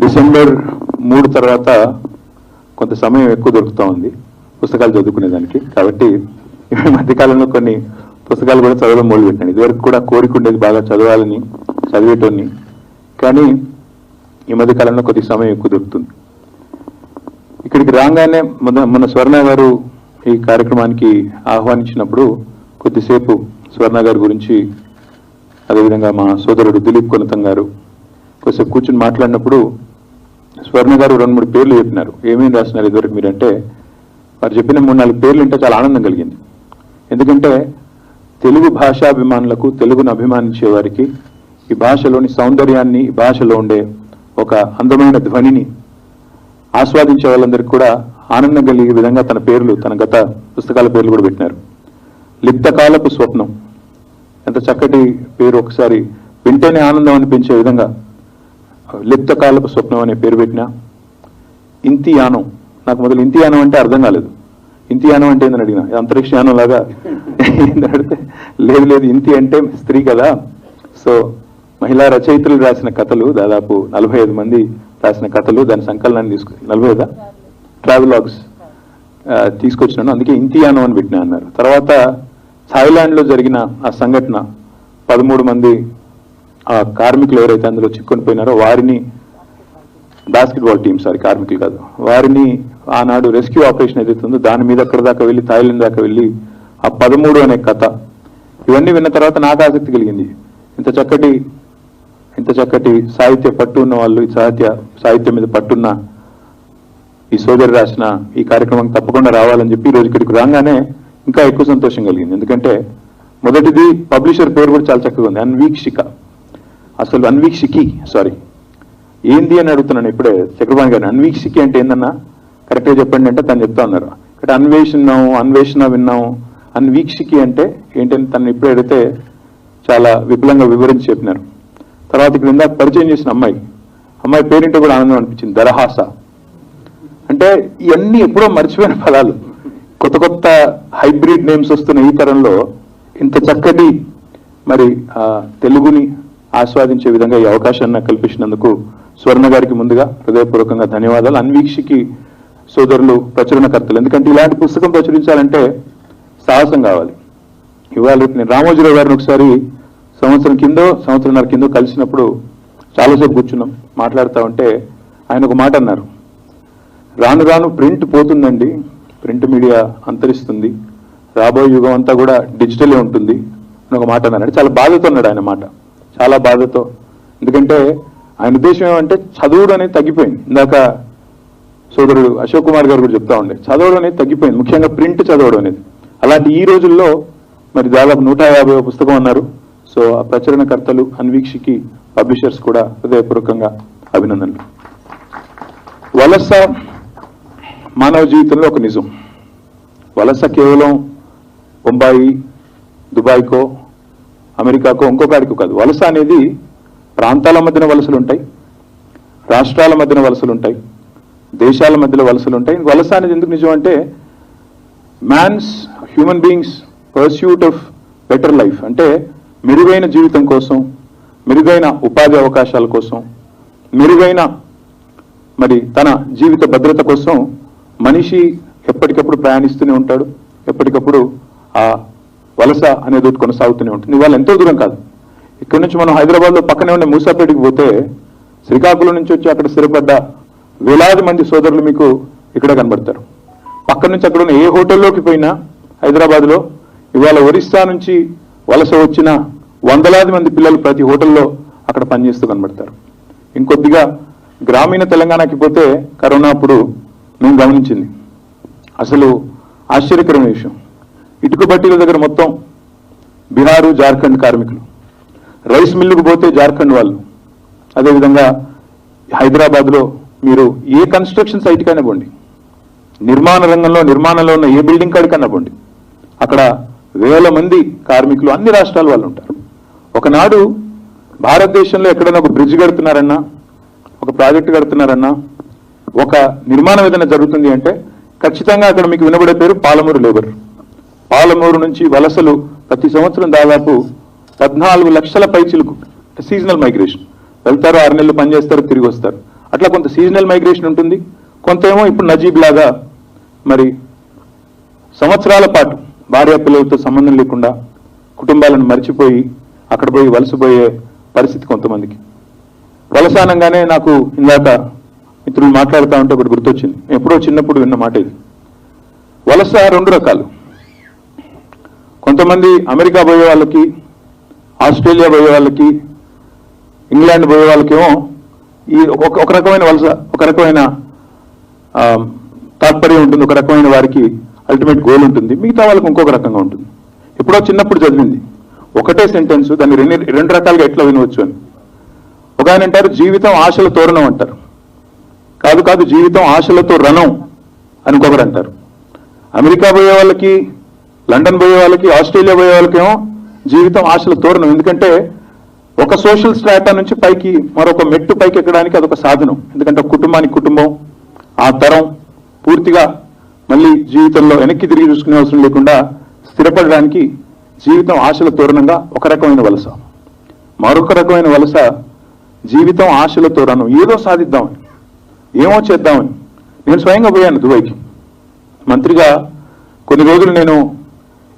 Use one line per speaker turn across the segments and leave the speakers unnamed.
December మూడు తర్వాత కొంత సమయం ఎక్కువ దొరుకుతూ ఉంది. పుస్తకాలు చదువుకునేదానికి. కాబట్టి ఈ మధ్యకాలంలో కొన్ని పుస్తకాలు కూడా చదవడం మొదలు పెట్టాను ఇదివరకు కూడా కోరిక ఉండేది బాగా చదవాలని చదివేటోని కానీ ఈ మధ్యకాలంలో కొద్ది సమయం ఎక్కువ దొరుకుతుంది. ఇక్కడికి రాగానే మన మన స్వర్ణ గారు ఈ కార్యక్రమానికి ఆహ్వానించినప్పుడు కొద్దిసేపు స్వర్ణ గారి గురించి అదేవిధంగా మా సోదరుడు దిలీప్ కొనతం గారు కొద్దిసేపు కూర్చుని మాట్లాడినప్పుడు స్వర్ణ గారు రెండు మూడు పేర్లు చెప్పినారు. ఏమేమి రాసినారు ఇదివరకు మీరంటే వారు చెప్పిన మూడు నాలుగు పేర్లు వింటే చాలా ఆనందం కలిగింది. ఎందుకంటే తెలుగు భాషాభిమానులకు తెలుగును అభిమానించే వారికి ఈ భాషలోని సౌందర్యాన్ని ఈ భాషలో ఉండే ఒక అందమైన ధ్వనిని ఆస్వాదించే వాళ్ళందరికీ కూడా ఆనందం కలిగే విధంగా తన పేర్లు తన గత పుస్తకాల పేర్లు కూడా పెట్టినారు. లిప్తకాలపు స్వప్నం. ఎంత చక్కటి పేరు ఒకసారి వింటేనే ఆనందం అనిపించే విధంగా లిప్తకాలపు స్వప్నం అనే పేరు పెట్టిన ఇంతియానం నాకు మొదలు ఇంతియానం అంటే అర్థం కాలేదు. ఇంతియానం అంటే ఏందని అడిగిన అంతరిక్ష యానం లాగా అడిగితే లేదు లేదు ఇంతి అంటే స్త్రీ కదా. సో మహిళా రచయితలు రాసిన కథలు దాదాపు నలభై ఐదు మంది రాసిన కథలు దాని సంకలనాన్ని తీసుకు నలభై ఐదా ట్రావెలాగ్స్ తీసుకొచ్చినాను. అందుకే ఇంతియానం అని పెట్టినా అన్నారు. తర్వాత థాయిలాండ్లో జరిగిన ఆ సంఘటన పదమూడు మంది ఆ కార్మికులు ఎవరైతే అందులో చిక్కుని పోయినారో వారిని బాస్కెట్బాల్ టీం సారీ కార్మికులు కాదు వారిని ఆనాడు రెస్క్యూ ఆపరేషన్ ఏదైతే ఉందో దాని మీద అక్కడ దాకా వెళ్ళి థాయిలాండ్ దాకా వెళ్ళి ఆ పదమూడు అనే కథ ఇవన్నీ విన్న తర్వాత నాకు ఆసక్తి కలిగింది. ఇంత చక్కటి ఇంత చక్కటి సాహిత్య పట్టు ఉన్న వాళ్ళు ఈ సాహిత్య సాహిత్యం మీద పట్టున్న ఈ సోదరి రాసిన ఈ కార్యక్రమం తప్పకుండా రావాలని చెప్పి ఈరోజు రోజు ఇక్కడికి రాగానే ఇంకా ఎక్కువ సంతోషం కలిగింది. ఎందుకంటే మొదటిది పబ్లిషర్ పేరు కూడా చాలా చక్కగా ఉంది అన్వీక్షిక. అసలు అన్వీక్షికి సారీ ఏంది అని అడుగుతున్నాను ఇప్పుడే చక్రపాణి గారిని. అన్వీక్షికి అంటే ఏందన్నా? కరెక్ట్గా చెప్పండి అంటే తను చెప్తా ఉన్నారు. ఇక్కడ అన్వేషణం అన్వేషణ విన్నాం. అన్వీక్షికి అంటే ఏంటని తను ఇప్పుడే అడిగితే చాలా విపులంగా వివరించి చెప్పినారు. తర్వాత ఇక్కడ ఇందాక పరిచయం చేసిన అమ్మాయి. అమ్మాయి పేరింటే కూడా ఆనందం అనిపించింది. దరహాస. అంటే ఇవన్నీ ఎప్పుడో మర్చిపోయిన పదాలు కొత్త కొత్త హైబ్రిడ్ నేమ్స్ వస్తున్న ఈ తరంలో. ఇంత చక్కటి మరి తెలుగుని ఆస్వాదించే విధంగా ఈ అవకాశాన్ని కల్పించినందుకు స్వర్ణ గారికి ముందుగా హృదయపూర్వకంగా ధన్యవాదాలు. అన్వీక్షికి సోదరులు ప్రచురణకర్తలు. ఎందుకంటే ఇలాంటి పుస్తకం ప్రచురించాలంటే సాహసం కావాలి. ఇవాళ రేపు నేను రామోజీరావు గారిని ఒకసారి సంవత్సరం కిందో సంవత్సరంన్నర కిందో కలిసినప్పుడు చాలాసేపు కూర్చున్నాం. మాట్లాడుతూ ఉంటే ఆయన ఒక మాట అన్నారు. రాను రాను ప్రింట్ పోతుందండి. ప్రింట్ మీడియా అంతరిస్తుంది. రాబోయే యుగం అంతా కూడా డిజిటలే ఉంటుంది అని ఒక మాట అన్నాడు. చాలా బాధతో ఉన్నాడు ఆయన మాట. చాలా బాధతో. ఎందుకంటే ఆయన ఉద్దేశం ఏమంటే చదువుడు అనేది తగ్గిపోయింది. ఇందాక సోదరుడు అశోక్ కుమార్ గారు కూడా చెప్తా ఉండే చదవడం అనేది తగ్గిపోయింది. ముఖ్యంగా ప్రింట్ చదవడం అనేది. అలాంటి ఈ రోజుల్లో మరి దాదాపు నూట యాభై పుస్తకం అన్నారు. సో ఆ ప్రచురణకర్తలు అన్వీక్షికి పబ్లిషర్స్ కూడా హృదయపూర్వకంగా అభినందనలు. వలస మానవ జీవితంలో ఒక నిజం. వలస కేవలం బొంబాయి దుబాయ్కో అమెరికాకో ఇంకొకడికి కాదు. వలస అనేది ప్రాంతాల మధ్యన వలసలు ఉంటాయి రాష్ట్రాల మధ్యన వలసలు ఉంటాయి దేశాల మధ్యలో వలసలు ఉంటాయి. వలస అనేది ఎందుకు నిజం అంటే man's human beings pursuit of better life అంటే మెరుగైన జీవితం కోసం మెరుగైన ఉపాధి అవకాశాల కోసం మెరుగైన మరి తన జీవిత భద్రత కోసం మనిషి ఎప్పటికప్పుడు ప్రయాణిస్తూనే ఉంటాడు. ఎప్పటికప్పుడు ఆ వలస అనేది ఒకటి కొనసాగుతూనే ఉంటుంది. ఇవాళ ఎంతో దూరం కాదు. ఇక్కడ నుంచి మనం హైదరాబాద్లో పక్కనే ఉండే మూసాపేటకి పోతే శ్రీకాకుళం నుంచి వచ్చి అక్కడ స్థిరపడ్డ వేలాది మంది సోదరులు మీకు ఇక్కడ కనబడతారు. పక్క నుంచి అక్కడ ఉన్న ఏ హోటల్లోకి పోయినా హైదరాబాద్లో ఇవాళ ఒరిస్సా నుంచి వలస వచ్చిన వందలాది మంది పిల్లలు ప్రతి హోటల్లో అక్కడ పనిచేస్తూ కనబడతారు. ఇంకొద్దిగా గ్రామీణ తెలంగాణకి పోతే కరోనా అప్పుడు మేము గమనించింది. అసలు ఆశ్చర్యకరమైన విషయం. ఇటుక బట్టీల దగ్గర మొత్తం బీహారు జార్ఖండ్ కార్మికులు. రైస్ మిల్లుకు పోతే జార్ఖండ్ వాళ్ళు. అదేవిధంగా హైదరాబాద్లో మీరు ఏ కన్స్ట్రక్షన్ సైట్కైనా పోండి. నిర్మాణ రంగంలో నిర్మాణంలో ఉన్న ఏ బిల్డింగ్ కాడికన్నా పోండి. అక్కడ వేల మంది కార్మికులు అన్ని రాష్ట్రాల వాళ్ళు ఉంటారు. ఒకనాడు భారతదేశంలో ఎక్కడైనా ఒక బ్రిడ్జ్ కడుతున్నారన్నా ఒక ప్రాజెక్ట్ కడుతున్నారన్నా ఒక నిర్మాణం ఏదైనా జరుగుతుంది అంటే ఖచ్చితంగా అక్కడ మీకు వినబడే పేరు పాలమూరు లేబర్. పాలమూరు నుంచి వలసలు ప్రతి సంవత్సరం దాదాపు పద్నాలుగు లక్షల పైచిలకు సీజనల్ మైగ్రేషన్ వెళ్తారు ఆరు నెలలు పనిచేస్తారు తిరిగి వస్తారు. అట్లా కొంత సీజనల్ మైగ్రేషన్ ఉంటుంది. కొంత ఏమో ఇప్పుడు నజీబ్ లాగా మరి సంవత్సరాల పాటు భార్య పిల్లలతో సంబంధం లేకుండా కుటుంబాలను మర్చిపోయి అక్కడ పోయి వలసపోయే పరిస్థితి కొంతమందికి. వలసానంగానే నాకు ఇందాక మిత్రులు మాట్లాడుతూ ఉంటే ఒకటి గుర్తొచ్చింది. ఎప్పుడో చిన్నప్పుడు విన్న మాట ఇది. వలస రెండు రకాలు. కొంతమంది అమెరికా పోయే వాళ్ళకి ఆస్ట్రేలియా పోయే వాళ్ళకి ఇంగ్లాండ్ పోయే వాళ్ళకేమో ఈ ఒక ఒక రకమైన వలస ఒక రకమైన తాత్పర్యం ఉంటుంది ఒక రకమైన వారికి అల్టిమేట్ గోల్ ఉంటుంది. మిగతా వాళ్ళకి ఇంకొక రకంగా ఉంటుంది. ఎప్పుడో చిన్నప్పుడు చదివింది. ఒకటే సెంటెన్స్ దాన్ని రెండు రెండు రకాలుగా ఎట్లా వినవచ్చు అని. ఒక ఆయన అంటారు జీవితం ఆశల తోరణం అంటారు. కాదు కాదు జీవితం ఆశలతో రణం అని ఇంకొకరు అంటారు. అమెరికా పోయే వాళ్ళకి లండన్ పోయే వాళ్ళకి ఆస్ట్రేలియా పోయే వాళ్ళకేమో జీవితం ఆశల తోరణం. ఎందుకంటే ఒక సోషల్ స్ట్రాటా నుంచి పైకి మరొక మెట్టు పైకి ఎక్కడానికి అదొక సాధనం. ఎందుకంటే కుటుంబానికి కుటుంబం ఆ తరం పూర్తిగా మళ్ళీ జీవితంలో వెనక్కి తిరిగి చూసుకునే అవసరం లేకుండా స్థిరపడడానికి జీవితం ఆశల తోరణంగా ఒక రకమైన వలస. మరొక రకమైన వలస జీవితం ఆశల తోరణం. ఏదో సాధిద్దామని ఏమో చేద్దామని. నేను స్వయంగా పోయాను దుబాయ్కి. మంత్రిగా కొన్ని రోజులు నేను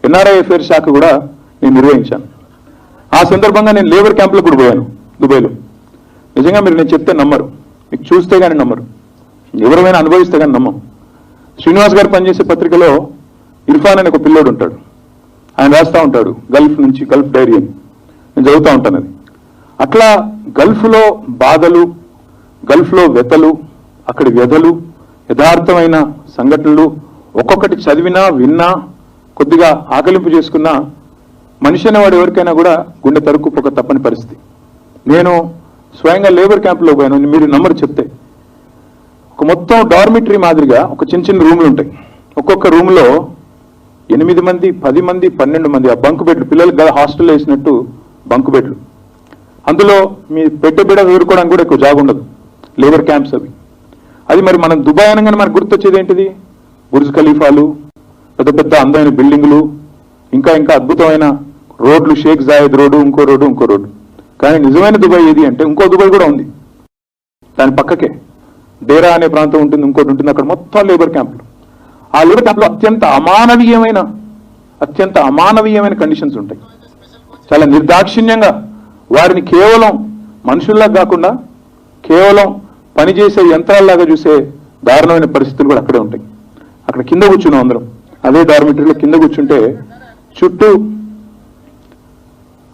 ఎన్ఆర్ఐ అఫేర్స్ శాఖ కూడా నేను నిర్వహించాను. ఆ సందర్భంగా నేను లేబర్ క్యాంప్లో కూడా పోయాను దుబాయ్లో. నిజంగా మీరు నేను చెప్తే నమ్మరు. మీకు చూస్తే కానీ నమ్మరు. ఎవరైనా అనుభవిస్తే కానీ నమ్మం. శ్రీనివాస్ గారు పనిచేసే పత్రికలో ఇర్ఫాన్ అనే ఒక పిల్లోడు ఉంటాడు. ఆయన రాస్తూ ఉంటాడు గల్ఫ్ నుంచి గల్ఫ్ డైరీ అని. నేను చదువుతూ ఉంటాను అది. అట్లా గల్ఫ్లో బాధలు గల్ఫ్లో వ్యతలు అక్కడి వ్యధలు యథార్థమైన సంఘటనలు ఒక్కొక్కటి చదివినా విన్నా కొద్దిగా ఆకలింపు చేసుకున్నా మనిషి అనేవాడు ఎవరికైనా కూడా గుండె తరుక్కుపోక తప్పని పరిస్థితి. నేను స్వయంగా లేబర్ క్యాంప్లో పోయాను మీరు నంబర్ చెప్తే. ఒక మొత్తం డార్మిటరీ మాదిరిగా ఒక చిన్న చిన్న రూమ్లు ఉంటాయి. ఒక్కొక్క రూమ్లో ఎనిమిది మంది పది మంది పన్నెండు మంది ఆ బంక్ బెడ్లు పిల్లలు గల హాస్టల్లో వేసినట్టు బంక్ బెడ్లు. అందులో మీ పెట్టె బిడ ఎదుర్కోవడానికి కూడా ఎక్కువ జాగ ఉండదు లేబర్ క్యాంప్స్ అవి. అది మరి మనం దుబాయ్ అనగానే మనకు గుర్తొచ్చేది ఏంటిది? బుర్జ్ ఖలీఫాలు పెద్ద పెద్ద అందమైన బిల్డింగులు ఇంకా ఇంకా అద్భుతమైన రోడ్లు షేక్ జాయద్ రోడ్డు ఇంకో రోడ్డు ఇంకో రోడ్డు. కానీ నిజమైన దుబాయ్ ఏది అంటే ఇంకో దుబాయ్ కూడా ఉంది. దాని పక్కకే డేరా అనే ప్రాంతం ఉంటుంది ఇంకోటి ఉంటుంది. అక్కడ మొత్తం లేబర్ క్యాంపులు. ఆ లేబర్ క్యాంపులో అత్యంత అమానవీయమైన అత్యంత అమానవీయమైన కండిషన్స్ ఉంటాయి. చాలా నిర్దాక్షిణ్యంగా వారిని కేవలం మనుషుల్లా కాకుండా కేవలం పనిచేసే యంత్రాల్లాగా చూసే దారుణమైన పరిస్థితులు కూడా అక్కడే ఉంటాయి. అక్కడ కింద కూర్చున్నాం అందరం. అదే డార్మిటరీలో కింద కూర్చుంటే చుట్టూ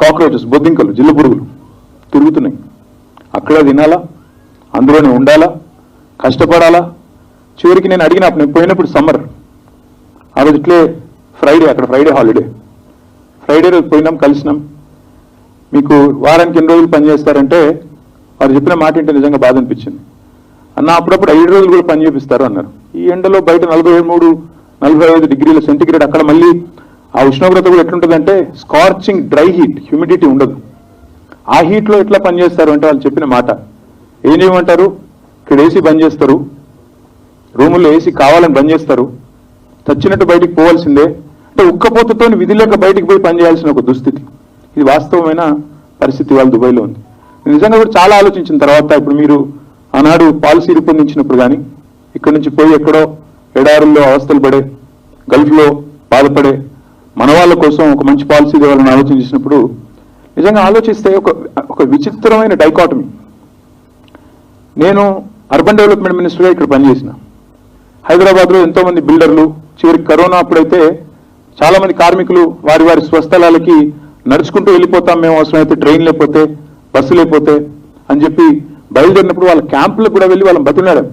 కాక్రోచెస్ బొద్దింకలు జిల్లు పురుగులు తిరుగుతున్నాయి. అక్కడ తినాలా? అందులోనే ఉండాలా? కష్టపడాలా? చివరికి నేను అడిగిన అప్పుడు నేను పోయినప్పుడు సమ్మర్. ఆ రోజు ఇట్లే ఫ్రైడే అక్కడ ఫ్రైడే హాలిడే. ఫ్రైడే రోజు పోయినాం కలిసినాం. మీకు వారానికి ఎన్ని రోజులు పనిచేస్తారంటే వారు చెప్పిన మాట ఏంటో నిజంగా బాధ అనిపించింది. అన్న అప్పుడప్పుడు ఐదు రోజులు కూడా పని చేపిస్తారు అన్నారు. ఈ ఎండలో బయట నలభై మూడు నలభై ఐదు డిగ్రీల సెంటిగ్రేడ్. అక్కడ మళ్ళీ ఆ ఉష్ణోగ్రత కూడా ఎట్లుంటుందంటే స్కార్చింగ్ డ్రై హీట్ హ్యూమిడిటీ ఉండదు. ఆ హీట్లో ఎట్లా పనిచేస్తారు అంటే వాళ్ళు చెప్పిన మాట. ఏం చేయమంటారు? ఇక్కడ ఏసీ బంద్ చేస్తారు. రూముల్లో ఏసీ కావాలని బంద్ చేస్తారు. చచ్చినట్టు బయటికి పోవాల్సిందే. అంటే ఉక్కపోతతో విధి లేక బయటికి పోయి పని చేయాల్సిన ఒక దుస్థితి. ఇది వాస్తవమైన పరిస్థితి వాళ్ళ దుబాయ్లో ఉంది. నిజంగా కూడా చాలా ఆలోచించిన తర్వాత ఇప్పుడు మీరు ఆనాడు పాలసీ రూపొందించినప్పుడు కానీ ఇక్కడ నుంచి పోయి ఎక్కడో ఎడారుల్లో అవస్థలు పడే గల్ఫ్లో బాధపడే మన వాళ్ళ కోసం ఒక మంచి పాలసీ ఇవ్వాలని ఆలోచించినప్పుడు నిజంగా ఆలోచిస్తే ఒక ఒక విచిత్రమైన డైకాటమీ. నేను అర్బన్ డెవలప్మెంట్ మినిస్టర్గా ఇక్కడ పనిచేసిన. హైదరాబాద్లో ఎంతో మంది బిల్డర్లు చివరికి కరోనా అప్పుడైతే చాలామంది కార్మికులు వారి వారి స్వస్థలాలకి నడుచుకుంటూ వెళ్ళిపోతాం మేము అవసరమైతే ట్రైన్ లేకపోతే బస్సు లేకపోతే అని చెప్పి బయలుదేరినప్పుడు వాళ్ళ క్యాంపులకు కూడా వెళ్ళి వాళ్ళని బతిలాడాం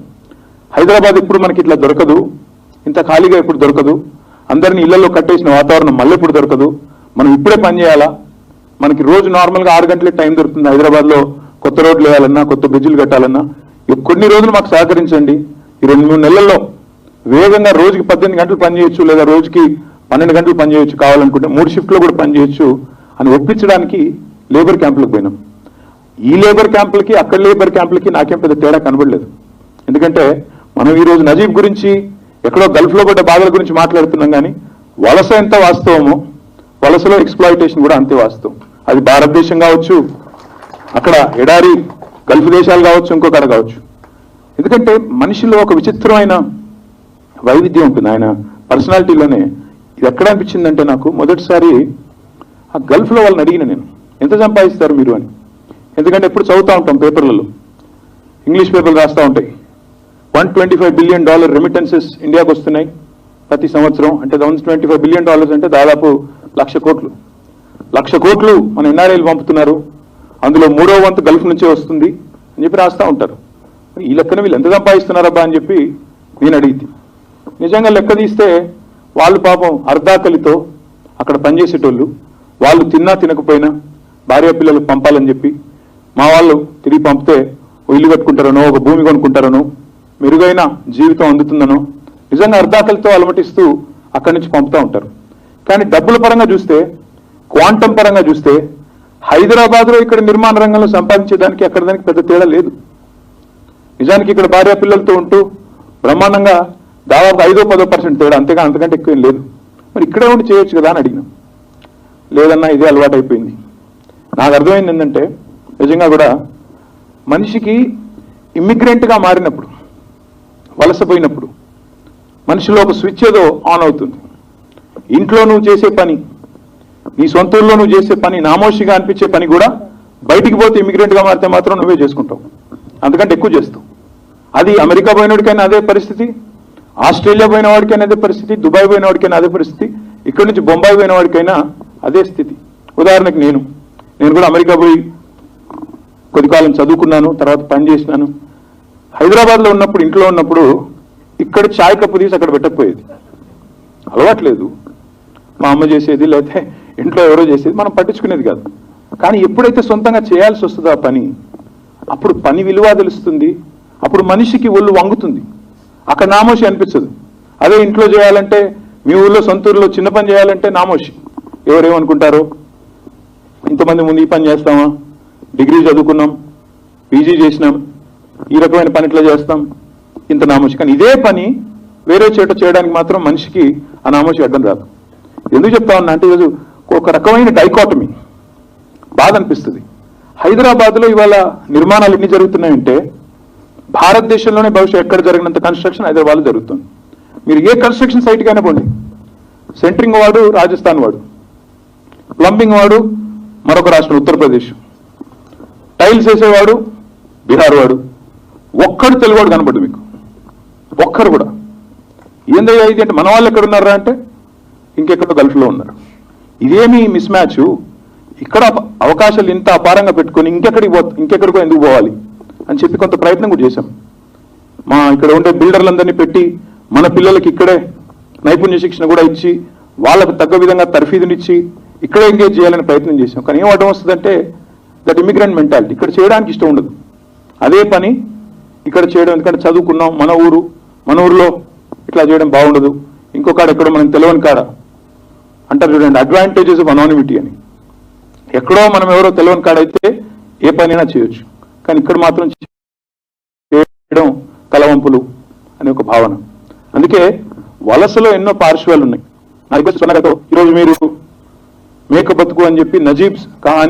హైదరాబాద్ ఇప్పుడు మనకి ఇట్లా దొరకదు. ఇంత ఖాళీగా ఇప్పుడు దొరకదు. అందరిని ఇళ్ళలో కట్టేసిన వాతావరణం మళ్ళీ ఇప్పుడు దొరకదు. మనం ఇప్పుడే పని చేయాలా? మనకి రోజు నార్మల్గా ఆరు గంటలకి టైం దొరుకుతుంది హైదరాబాద్లో. కొత్త రోడ్లు వేయాలన్నా కొత్త బ్రిడ్జిలు కట్టాలన్నా. కొన్ని రోజులు మాకు సహకరించండి. ఈ రెండు మూడు నెలల్లో వేగంగా రోజుకి పద్దెనిమిది గంటలు పనిచేయొచ్చు లేదా రోజుకి పన్నెండు గంటలు పనిచేయొచ్చు కావాలనుకుంటే మూడు షిఫ్ట్లో కూడా పనిచేయొచ్చు అని ఒప్పించడానికి లేబర్ క్యాంపులకు పోయినాం. ఈ లేబర్ క్యాంపులకి అక్కడ లేబర్ క్యాంపులకి నాకేం పెద్ద తేడా కనబడలేదు. ఎందుకంటే మనం ఈరోజు నజీబ్ గురించి ఎక్కడో గల్ఫ్లో పడ్డ బాధల గురించి మాట్లాడుతున్నాం కానీ వలస ఎంత వాస్తవమో వలసలో ఎక్స్ప్లాయిటేషన్ కూడా అంతే వాస్తవం. అది భారతదేశం కావచ్చు అక్కడ ఎడారి గల్ఫ్ దేశాలు కావచ్చు ఇంకొకడ కావచ్చు. ఎందుకంటే మనిషిలో ఒక విచిత్రమైన వైవిధ్యం ఉంటుంది. ఆయన పర్సనాలిటీలోనే ఇది ఎక్కడ అనిపించిందంటే నాకు మొదటిసారి ఆ గల్ఫ్లో వాళ్ళని అడిగిన నేను ఎంత సంపాదిస్తారు మీరు? అని. ఎందుకంటే ఎప్పుడు చదువుతూ ఉంటాం పేపర్లలో. ఇంగ్లీష్ పేపర్లు రాస్తూ ఉంటాయి. One twenty five billion dollar remittances ఇండియాకు వస్తున్నాయి ప్రతి సంవత్సరం. అంటే one twenty five billion dollars అంటే దాదాపు లక్ష కోట్లు. లక్ష కోట్లు మన ఎన్ఆర్ఐలు పంపుతున్నారు. అందులో మూడో వంతు గల్ఫ్ నుంచే వస్తుంది అని చెప్పి రాస్తూ ఉంటారు. ఈ లెక్కన వీళ్ళు ఎంత సంపాదిస్తున్నారబ్బా అని చెప్పి నేను అడిగింది నిజంగా లెక్క తీస్తే వాళ్ళు పాపం అర్ధాకలితో అక్కడ పనిచేసేటోళ్ళు వాళ్ళు తిన్నా తినకపోయినా భార్య పిల్లలకు పంపాలని చెప్పి మా వాళ్ళు తిరిగి పంపితే ఇల్లు కట్టుకుంటారనో ఒక భూమి కొనుక్కుంటారనో మెరుగైన జీవితం అందుతుందనో నిజంగా అర్ధాకలితో అలమటిస్తూ అక్కడి నుంచి పంపుతూ ఉంటారు. కానీ డబ్బుల పరంగా చూస్తే క్వాంటం పరంగా చూస్తే హైదరాబాద్లో ఇక్కడ నిర్మాణ రంగంలో సంపాదించేదానికి అక్కడ దానికి పెద్ద తేడా లేదు. నిజానికి ఇక్కడ భార్య పిల్లలతో ఉంటూ బ్రహ్మాండంగా దాదాపు ఐదో పదో పర్సెంట్ తేడా అంతేగా అంతకంటే ఎక్కువ లేదు. మరి ఇక్కడే ఉండి చేయొచ్చు కదా అని అడిగినాం. లేదన్నా ఇదే అలవాటు అయిపోయింది. నాకు అర్థమైంది ఏంటంటే నిజంగా కూడా మనిషికి ఇమ్మిగ్రెంట్గా మారినప్పుడు వలసపోయినప్పుడు మనిషిలో ఒక స్విచ్ ఏదో ఆన్ అవుతుంది. ఇంట్లో నువ్వు చేసే పని నీ సొంత ఊళ్ళో నువ్వు చేసే పని నామోషిగా అనిపించే పని కూడా బయటికి పోతే ఇమిగ్రెంట్గా మారితే మాత్రం నువ్వే చేసుకుంటావు. అంతకంటే ఎక్కువ చేస్తావు. అది అమెరికా పోయినోడికైనా అదే పరిస్థితి ఆస్ట్రేలియా పోయిన వాడికైనా అదే పరిస్థితి దుబాయ్ పోయిన వాడికైనా అదే పరిస్థితి ఇక్కడి నుంచి బొంబాయి పోయిన వాడికైనా అదే స్థితి. ఉదాహరణకు నేను నేను కూడా అమెరికా పోయి కొద్ది కాలం చదువుకున్నాను తర్వాత పని చేసినాను. హైదరాబాద్లో ఉన్నప్పుడు ఇంట్లో ఉన్నప్పుడు ఇక్కడ చాయ్ కప్పు తీసి అక్కడ పెట్టకపోయేది. అలవాట్లేదు. మా అమ్మ చేసేది లేకపోతే ఇంట్లో ఎవరో చేసేది మనం పట్టించుకునేది కాదు. కానీ ఎప్పుడైతే సొంతంగా చేయాల్సి వస్తుందో ఆ పని అప్పుడు పని విలువ తెలుస్తుంది. అప్పుడు మనిషికి ఒళ్ళు వంగుతుంది. అక్కడ నామోషి అనిపించదు అదే ఇంట్లో చేయాలంటే మీ ఊళ్ళో సొంత ఊర్లో చిన్న పని చేయాలంటే నామోషి. ఎవరేమనుకుంటారో? ఇంతమంది ముందు ఈ పని చేస్తామా? డిగ్రీ చదువుకున్నాం పీజీ చేసినాం ఈ రకమైన పని ఇట్లా చేస్తాం. ఇంత నామోషి కానీ ఇదే పని వేరే చోట చేయడానికి మాత్రం మనిషికి ఆ నామోషి అడ్డం రాదు. ఎందుకు చెప్తా ఉన్నా అంటే ఈరోజు ఒక రకమైన డైకాటమీ. బాధ అనిపిస్తుంది. హైదరాబాద్లో ఇవాళ నిర్మాణాలు ఎన్ని జరుగుతున్నాయంటే భారతదేశంలోనే బహుశా ఎక్కడ జరిగినంత కన్స్ట్రక్షన్ హైదరాబాద్లో జరుగుతుంది. మీరు ఏ కన్స్ట్రక్షన్ సైట్ కైనా పోండి. సెంటరింగ్ వాడు రాజస్థాన్ వాడు. ప్లంబింగ్ వాడు మరొక రాష్ట్రం ఉత్తరప్రదేశ్. టైల్స్ వేసేవాడు బీహార్ వాడు. ఒక్కడు తెలుగువాడు కనబడ్డు మీకు. ఒక్కరు కూడా. ఏందయ్యా ఇది అంటే మన వాళ్ళు ఎక్కడ ఉన్నారా అంటే? ఇంకెక్కడో గల్ఫ్లో ఉన్నారు. ఇదేమి మిస్ మ్యాచ్ ఇక్కడ అవకాశాలు ఇంత అపారంగా పెట్టుకొని ఇంకెక్కడికి పో ఇంకెక్కడికో ఎందుకు పోవాలి? అని చెప్పి కొంత ప్రయత్నం కూడా చేశాం. మా ఇక్కడ ఉండే బిల్డర్లందరినీ పెట్టి మన పిల్లలకి ఇక్కడే నైపుణ్య శిక్షణ కూడా ఇచ్చి వాళ్ళకు తగ్గ విధంగా తర్ఫీదునిచ్చి ఇక్కడే ఎంగేజ్ చేయాలని ప్రయత్నం చేశాం. కానీ ఏం అడ్డం వస్తుందంటే దట్ ఇమిగ్రెంట్ మెంటాలిటీ ఇక్కడ చేయడానికి ఇష్టం ఉండదు. అదే పని ఇక్కడ చేయడం ఎందుకంటే చదువుకున్నాం మన ఊరు మన ఊరిలో ఇట్లా చేయడం బాగుండదు. ఇంకొకడ ఎక్కడో మనం తెలియని కాడ. అంటారు చూడండి అడ్వాంటేజెస్ ఆఫ్ అనానిమిటీ అని. ఎక్కడో మనం ఎవరో తెలియని కాడైతే ఏ పనైనా చేయొచ్చు. కానీ ఇక్కడ మాత్రం చేయడం తలవంపులు అనే ఒక భావన. అందుకే వలసలో ఎన్నో పార్శ్వాలు ఉన్నాయి. నా రిక్వెస్ట్ ఈరోజు మీరు మేక బతుకు అని చెప్పి నజీబ్స్ కహాని